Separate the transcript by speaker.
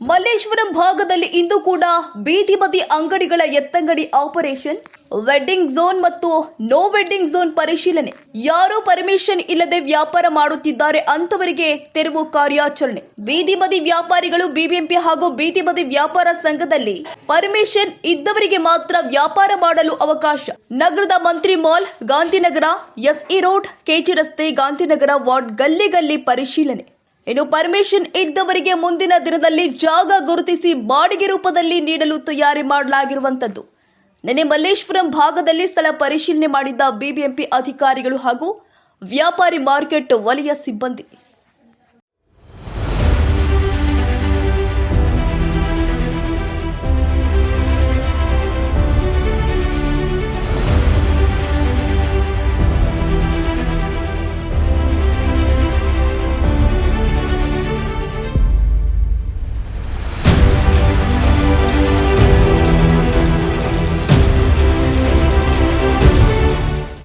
Speaker 1: ಮಲ್ಲೇಶ್ವರಂ ಭಾಗದಲ್ಲಿ ಇಂದು ಕೂಡ ಬೀದಿ ಬದಿ ಅಂಗಡಿಗಳ ಎತ್ತಂಗಡಿ ಆಪರೇಷನ್ ವೆಡ್ಡಿಂಗ್ ಝೋನ್ ಮತ್ತು ನೋ ವೆಡ್ಡಿಂಗ್ ಝೋನ್ ಪರಿಶೀಲನೆ. ಯಾರು ಪರ್ಮಿಷನ್ ಇಲ್ಲದೆ ವ್ಯಾಪಾರ ಮಾಡುತ್ತಿದ್ದಾರೆ ಅಂತವರಿಗೆ ತೆರವು ಕಾರ್ಯಾಚರಣೆ. ಬೀದಿ ಬದಿ ವ್ಯಾಪಾರಿಗಳು ಬಿಬಿಎಂಪಿ ಹಾಗೂ ಬೀದಿ ಬದಿ ವ್ಯಾಪಾರ ಸಂಘದಲ್ಲಿ ಪರ್ಮಿಷನ್ ಇದ್ದವರಿಗೆ ಮಾತ್ರ ವ್ಯಾಪಾರ ಮಾಡಲು ಅವಕಾಶ. ನಗರದ Mantri mall, Gandhinagar, SE road, KG ರಸ್ತೆ, ಗಾಂಧಿನಗರ ವಾರ್ಡ್ ಗಲ್ಲಿ ಗಲ್ಲಿ ಪರಿಶೀಲನೆ. ಇನ್ನು ಪರ್ಮಿಷನ್ ಇದ್ದವರಿಗೆ ಮುಂದಿನ ದಿನದಲ್ಲಿ ಜಾಗ ಗುರುತಿಸಿ ಬಾಡಿಗೆ ರೂಪದಲ್ಲಿ ನೀಡಲು ತಯಾರಿ ಮಾಡಲಾಗಿರುವಂತದ್ದು ನಿನ್ನೆ ಮಲ್ಲೇಶ್ವರಂ ಭಾಗದಲ್ಲಿ ಸ್ಥಳ ಪರಿಶೀಲನೆ ಮಾಡಿದ್ದ ಬಿಬಿಎಂಪಿ ಅಧಿಕಾರಿಗಳು ಹಾಗೂ ವ್ಯಾಪಾರಿ ಮಾರ್ಕೆಟ್ ವಲಯ ಸಿಬ್ಬಂದಿ.